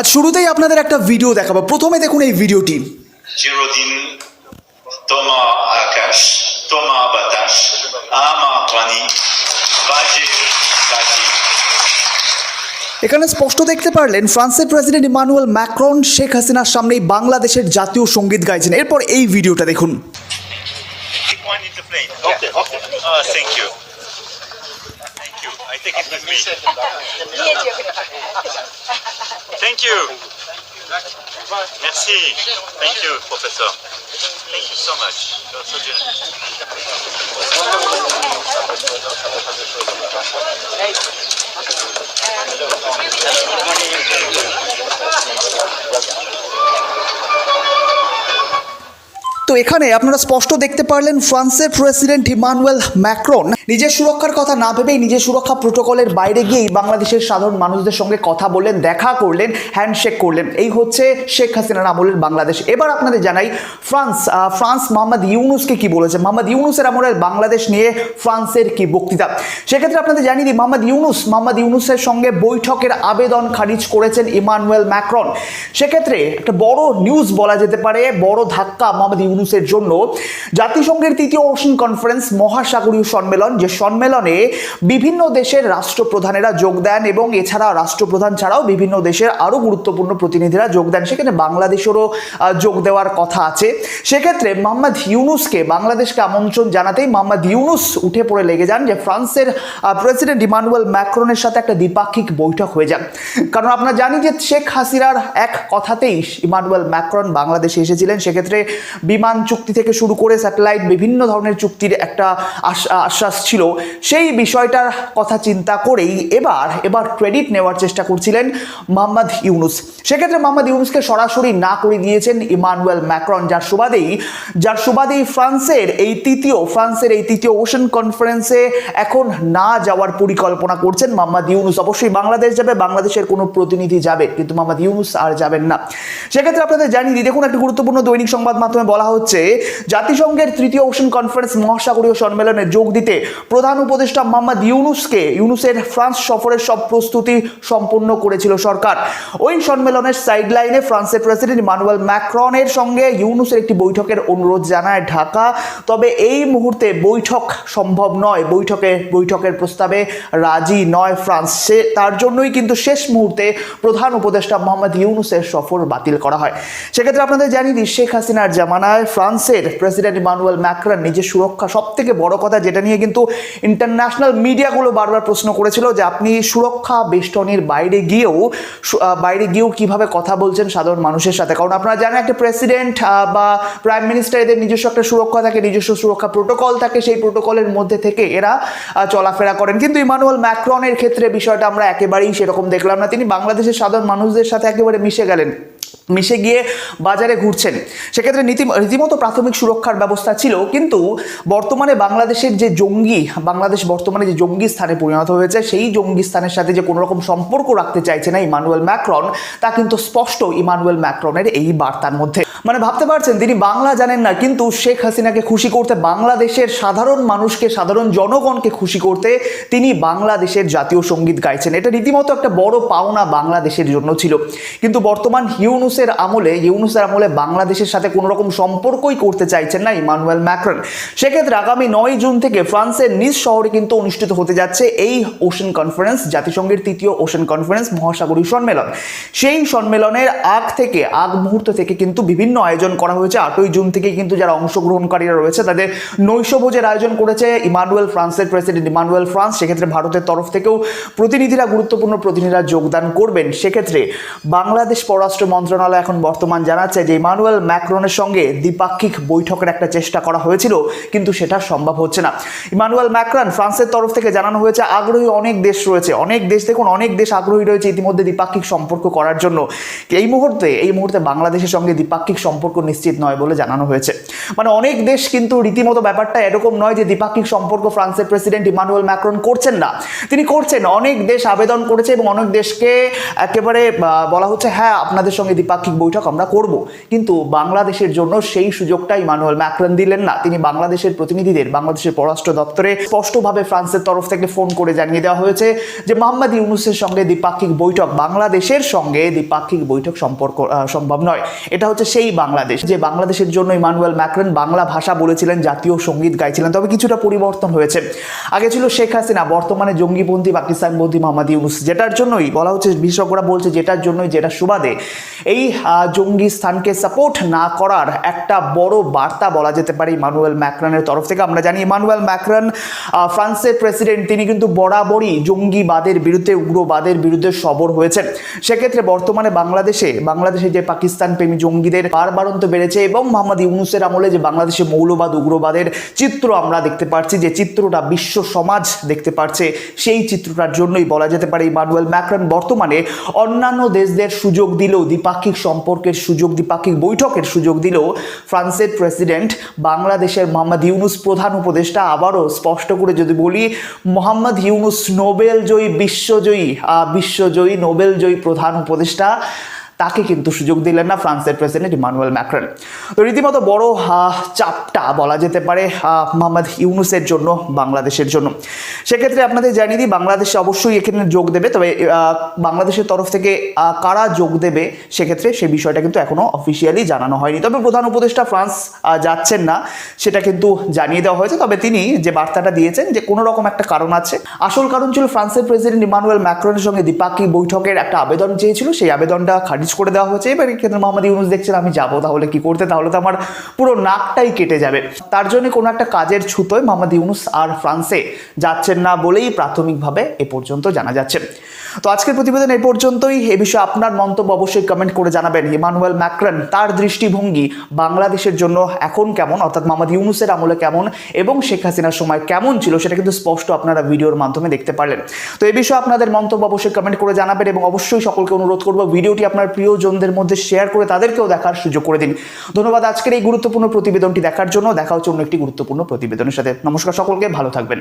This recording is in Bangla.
আজ শুরুতেই আপনাদের একটা ভিডিও দেখাবো। প্রথমে দেখুন এই ভিডিওটি চিরদিন তোমা আকাশ তোমা বাতাস আমা পানি বাজে এখানে স্পষ্ট দেখতে পারলেন ফ্রান্সের প্রেসিডেন্ট ইমানুয়েল ম্যাক্রন শেখ হাসিনার সামনেই বাংলাদেশের জাতীয় সংগীত গাইছেন। এরপর এই ভিডিওটা দেখুন। Take it with me. Thank you. Merci. Thank you, Professor. Thank you so much. You're so generous. তো এখানে আপনারা স্পষ্ট দেখতে পারলেন ফ্রান্সের প্রেসিডেন্ট ইমানুয়েল ম্যাক্রন। নিজের সুরক্ষার কথা না ভেবেই নিজের সুরক্ষা প্রোটোকলের বাইরে গিয়েই বাংলাদেশের সাধারণ মানুষদের সঙ্গে কথা বললেন, দেখা করলেন হ্যান্ডশেক করলেন। এই হচ্ছে শেখ হাসিনার আমলের বাংলাদেশ। এবার আপনাদের জানাই, ফ্রান্স ফ্রান্স মোহাম্মদ ইউনুসকে কি বলেছে? মোহাম্মদ ইউনুসের আমলের বাংলাদেশ নিয়ে ফ্রান্সের কি বক্তৃতা? সেক্ষেত্রে আপনাদের জানিয়ে দিই, মোহাম্মদ ইউনুস, মোহাম্মদ ইউনুসের সঙ্গে বৈঠকের আবেদন খারিজ করেছেন ইমানুয়েল ম্যাক্রন। সেক্ষেত্রে একটা বড় নিউজ বলা যেতে পারে, বড় ধাক্কা মোহাম্মদ ইউনুসের জন্য, জাতিসংঘের তৃতীয় ওশন কনফারেন্স মহাসাগরীয় সম্মেলন, যে সম্মেলনে বিভিন্ন দেশের রাষ্ট্রপ্রধানেরা যোগ দেন এবং এছাড়া রাষ্ট্রপ্রধান ছাড়াও বিভিন্ন দেশের আরও গুরুত্বপূর্ণ প্রতিনিধিরা যোগ দেন। সেখানে বাংলাদেশেরও যোগ দেওয়ার কথা আছে। সেক্ষেত্রে মোহাম্মদ ইউনুসকে বাংলাদেশকে আমন্ত্রণ জানাতেই মোহাম্মদ ইউনুস উঠে পড়ে লেগে যান যে ফ্রান্সের প্রেসিডেন্ট ইমানুয়েল ম্যাক্রনের সাথে একটা দ্বিপাক্ষিক বৈঠক হয়ে যান কারণ আপনারা জানি যে শেখ হাসিনার এক কথাতেই ইমানুয়েল ম্যাক্রন বাংলাদেশে এসেছিলেন। সেক্ষেত্রে বিমান চুক্তি থেকে শুরু করে স্যাটেলাইট বিভিন্ন ধরনের চুক্তির একটা আশ্বাস ছিল। সেই বিষয়টার কথা চিন্তা করেই এবার এবার ক্রেডিট নেওয়ার চেষ্টা করছিলেন মোহাম্মদ ইউনুস। সেক্ষেত্রে মোহাম্মদ ইউনুসকে সরাসরি না করে দিয়েছেন ইমানুয়েল ম্যাক্রন, যার সুবাদেই যার সুবাদেই ফ্রান্সের এই তৃতীয়, ফ্রান্সের এই তৃতীয় ওশন কনফারেন্সে এখন না যাওয়ার পরিকল্পনা করছেন মোহাম্মদ ইউনুস। অবশ্যই বাংলাদেশ যাবে, বাংলাদেশের কোনো প্রতিনিধি যাবে কিন্তু মোহাম্মদ ইউনুস আর যাবেন না। সেক্ষেত্রে আপনাদের জানিয়ে দিই, দেখুন একটি গুরুত্বপূর্ণ দৈনিক সংবাদ মাধ্যমে বলা হচ্ছে জাতিসংঘের তৃতীয় ওশন কনফারেন্স মহাসাগরীয় সম্মেলনে যোগ দিতে প্রধান উপদেষ্টা মোহাম্মদ ইউনুসকে, ইউনুসের ফ্রান্স সফরের সব প্রস্তুতি সম্পূর্ণ করেছিল সরকার। ওই সম্মেলনের সাইডলাইনে ফ্রান্সের প্রেসিডেন্ট ইমানুয়েল ম্যাক্রনের সঙ্গে ইউনুসের একটি বৈঠকের অনুরোধ জানায় ঢাকা। তবে এই মুহূর্তে বৈঠক সম্ভব নয়। বৈঠকে, বৈঠকের প্রস্তাবে রাজি নয় ফ্রান্স। সে, তার জন্যই কিন্তু শেষ মুহূর্তে প্রধান উপদেষ্টা মোহাম্মদ ইউনুসের সফর বাতিল করা হয়। সেক্ষেত্রে আপনাদের জানিয়ে দিই, শেখ হাসিনার জামানায় ফ্রান্সের প্রেসিডেন্ট ইমানুয়েল ম্যাক্রন নিজের সুরক্ষা সব থেকে বড় কথা, যেটা নিয়ে কিন্তু ইন্টারন্যাশনাল মিডিয়াগুলো বারবার প্রশ্ন করেছিল যে আপনি সুরক্ষা বেষ্টনীর বাইরে গিয়েও বাইরে গিয়েও কীভাবে কথা বলছেন সাধারণ মানুষের সাথে? কারণ আপনারা জানেন একটা প্রেসিডেন্ট বা প্রাইম মিনিস্টার এদের নিজস্ব একটা সুরক্ষা থাকে, নিজস্ব সুরক্ষা প্রোটোকল থাকে, সেই প্রোটোকলের মধ্যে থেকে এরা চলাফেরা করেন। কিন্তু ইমানুয়েল ম্যাক্রনের ক্ষেত্রে বিষয়টা আমরা একেবারেই সেরকম দেখলাম না। তিনি বাংলাদেশের সাধারণ মানুষদের সাথে একেবারে মিশে গেলেন। মিশে গিয়ে বাজারে ঘুরছেন। সেক্ষেত্রে নীতি, রীতিমতো প্রাথমিক সুরক্ষার ব্যবস্থা ছিল, কিন্তু বর্তমানে বাংলাদেশের যে জঙ্গি, বাংলাদেশ বর্তমানে যে জঙ্গি স্থানে পরিণত হয়েছে, সেই জঙ্গি স্থানের সাথে যে কোনো রকম সম্পর্ক রাখতে চাইছে না ইমানুয়েল ম্যাক্রন, তা কিন্তু স্পষ্ট ইমানুয়েল ম্যাক্রনের এই বার্তার মধ্যে। মানে ভাবতে পারছেন, তিনি বাংলা জানেন না, কিন্তু শেখ হাসিনাকে খুশি করতে, বাংলাদেশের সাধারণ মানুষকে, সাধারণ জনগণকে খুশি করতে তিনি বাংলাদেশের জাতীয় সংগীত গাইছেন। এটা রীতিমতো একটা বড় পাওনা বাংলাদেশের জন্য ছিল। কিন্তু বর্তমান ইউনুসের আমলে ইউনুসের আমলে বাংলাদেশের সাথে কোনো রকম সম্পর্কই করতে চাইছেন না ইমানুয়েল ম্যাক্রন। সেক্ষেত্রে আগামী নয় জুন থেকে ফ্রান্সের নিজ শহরে কিন্তু অনুষ্ঠিত হতে যাচ্ছে এই ওশন কনফারেন্স, জাতিসংঘের তৃতীয় ওশন কনফারেন্স মহাসাগরীয় সম্মেলন। সেই সম্মেলনের আগ থেকে, আগ মুহূর্ত থেকে কিন্তু বিভিন্ন আয়োজন করা হয়েছে। আটই জুন থেকে কিন্তু যারা অংশগ্রহণকারীরা রয়েছে, তাদের নৈশভোজের আয়োজন করেছে ইমানুয়েল ফ্রান্সের প্রেসিডেন্ট ইমানুয়েল ফ্রান্স। সেক্ষেত্রে ভারতের তরফ থেকেও প্রতিনিধিরা, গুরুত্বপূর্ণ প্রতিনিধিরা যোগদান করবেন। সেক্ষেত্রে বাংলাদেশ পররাষ্ট্র মন্ত্রণালয় এখন বর্তমান জানাচ্ছে যে ইমানুয়েল ম্যাক্রনের সঙ্গে দ্বিপাক্ষিক বৈঠকের একটা চেষ্টা করা হয়েছিল, কিন্তু সেটা সম্ভব হচ্ছে না। ইমানুয়েল ম্যাক্রন ফ্রান্সের তরফ থেকে জানানো হয়েছে, আগ্রহী অনেক দেশ রয়েছে। অনেক দেশ, দেখুন, অনেক দেশ আগ্রহী রয়েছে ইতিমধ্যে দ্বিপাক্ষিক সম্পর্ক করার জন্য। এই মুহূর্তে এই মুহূর্তে বাংলাদেশের সঙ্গে দ্বিপাক্ষিক সম্পর্ক নিশ্চিত নয় বলে জানানো হয়েছে। মানে অনেক দেশ কিন্তু রীতিমতো ব্যাপারটা এরকম নয় যে দ্বিপাক্ষিক সম্পর্ক ফ্রান্সের প্রেসিডেন্ট ইমানুয়েল ম্যাক্রন করছেন না। তিনি করছেন, অনেক দেশ আবেদন করেছে এবং অনেক দেশকে একেবারে বলা হচ্ছে হ্যাঁ আপনাদের সঙ্গে দ্বিপাক্ষিক বৈঠক আমরা করব। কিন্তু বাংলাদেশের জন্য সেই সুযোগটা ইমানুয়েল ম্যাক্রন দিলেন না। তিনি বাংলাদেশের প্রতিনিধিদের, বাংলাদেশের পররাষ্ট্র দপ্তরে স্পষ্টভাবে ফ্রান্সের তরফ থেকে ফোন করে জানিয়ে দেওয়া হয়েছে যে মোহাম্মদ ইউনুসের সঙ্গে দ্বিপাক্ষিক বৈঠক বাংলাদেশের সঙ্গে দ্বিপাক্ষিক বৈঠক সম্পর্ক সম্ভব নয়। এটা হচ্ছে সেই বাংলাদেশ যে বাংলাদেশের জন্য ইমানুয়েল ম্যাক্রন বাংলা ভাষা বলেছিলেন, জাতীয় সংগীত গাইছিলেন। তবে কিছুটা পরিবর্তন হয়েছে। আগে ছিল শেখ হাসিনা, বর্তমানে জঙ্গিপন্থী, পাকিস্তানপন্থী মোহাম্মদ ইউনুস। যেটার জন্যই বলা হচ্ছে, বিশেষজ্ঞরা বলছে যেটার জন্যই যেটা সুবাদে। এই আহ, জঙ্গি স্থানকে সাপোর্ট না করার একটা বড় বার্তা বলা যেতে পারে ইমানুয়েল ম্যাক্রনের তরফ থেকে। আমরা জানি ইমানুয়েল ম্যাক্রন ফ্রান্সের প্রেসিডেন্ট। তিনি কিন্তু বরাবরই জঙ্গিবাদের বিরুদ্ধে উগ্রবাদের বিরুদ্ধে সবর হয়েছেন। সেক্ষেত্রে বর্তমানে বাংলাদেশে বাংলাদেশে যে পাকিস্তান প্রেমী জঙ্গিদের বারবারন্ত বেড়েছে এবং মোহাম্মদ ইউনুসের আমলে যে বাংলাদেশে মৌলবাদ উগ্রবাদের চিত্র আমরা দেখতে পাচ্ছি যে চিত্রটা বিশ্ব সমাজ দেখতে পাচ্ছে সেই চিত্রটার জন্যই বলা যেতে পারে ইমানুয়েল ম্যাক্রন বর্তমানে অন্যান্য দেশদের সুযোগ দিলেও দ্বিপাক্ষিক সম্পর্কের সুযোগ দ্বিপাক্ষিক বৈঠকের সুযোগ দিলেও ফ্রান্সের প্রেসিডেন্ট বাংলাদেশের মোহাম্মদ ইউনুস প্রধান উপদেষ্টা আবারও স্পষ্ট করে যদি বলি, মোহাম্মদ ইউনুস নোবেল জয়ী বিশ্বজয়ী বিশ্বজয়ী নোবেল জয়ী প্রধান উপদেষ্টা। তাকে কিন্তু সুযোগ দিলেন না ফ্রান্সের প্রেসিডেন্ট ইমানুয়েল ম্যাক্রন। তো রীতিমতো বড় চাপটা বলা যেতে পারে মোহাম্মদ ইউনুসের জন্য, বাংলাদেশের জন্য। সেক্ষেত্রে আপনাদের জানিয়ে দিই, বাংলাদেশে অবশ্যই এখানে যোগ দেবে, তবে বাংলাদেশের তরফ থেকে কারা যোগ দেবে, সেক্ষেত্রে সে বিষয়টা কিন্তু এখনও অফিসিয়ালি জানানো হয়নি। তবে প্রধান উপদেষ্টা ফ্রান্স যাচ্ছেন না, সেটা কিন্তু জানিয়ে দেওয়া হয়েছে। তবে তিনি যে বার্তাটা দিয়েছেন যে কোনো রকম একটা কারণ আছে। আসল কারণ ছিল ফ্রান্সের প্রেসিডেন্ট ইমানুয়েল ম্যাক্রনের সঙ্গে দ্বিপাক্ষিক বৈঠকের একটা আবেদন চেয়েছিল। সেই আবেদনটা খারিজ করে দেওয়া হয়েছে। এবার এক্ষেত্রে মোহাম্মদ ইউনুস দেখছেন, আমি যাব তাহলে কি করতে? তাহলে তো আমার পুরো নাকটাই কেটে যাবে। তার জন্য কোনো একটা কাজের ছুতোয় মোহাম্মদ ইউনুস আর ফ্রান্সে যাচ্ছেন না বলেই প্রাথমিকভাবে এ পর্যন্ত জানা যাচ্ছে। তো আজকের প্রতিবেদন এই পর্যন্তই। এ বিষয়ে আপনার মন্তব্য অবশ্যই কমেন্ট করে জানাবেন। ইমানুয়েল ম্যাক্রন, তার দৃষ্টিভঙ্গি বাংলাদেশের জন্য এখন কেমন? অর্থাৎ মোহাম্মদ ইউনুসের আমলে কেমন? এবং শেখ হাসিনার সময় কেমন ছিল? সেটা কিন্তু স্পষ্ট আপনারা ভিডিওর মাধ্যমে দেখতে পারলেন। তো এ বিষয়ে আপনাদের মন্তব্য অবশ্যই কমেন্ট করে জানাবেন এবং অবশ্যই সকলকে অনুরোধ করব, ভিডিওটি আপনার প্রিয়জনদের মধ্যে শেয়ার করে তাদেরকেও দেখার সুযোগ করে দিন। ধন্যবাদ আজকের এই গুরুত্বপূর্ণ প্রতিবেদনটি দেখার জন্য। দেখা হচ্ছে অন্য একটি গুরুত্বপূর্ণ প্রতিবেদনের সাথে। নমস্কার সকলকে, ভালো থাকবেন।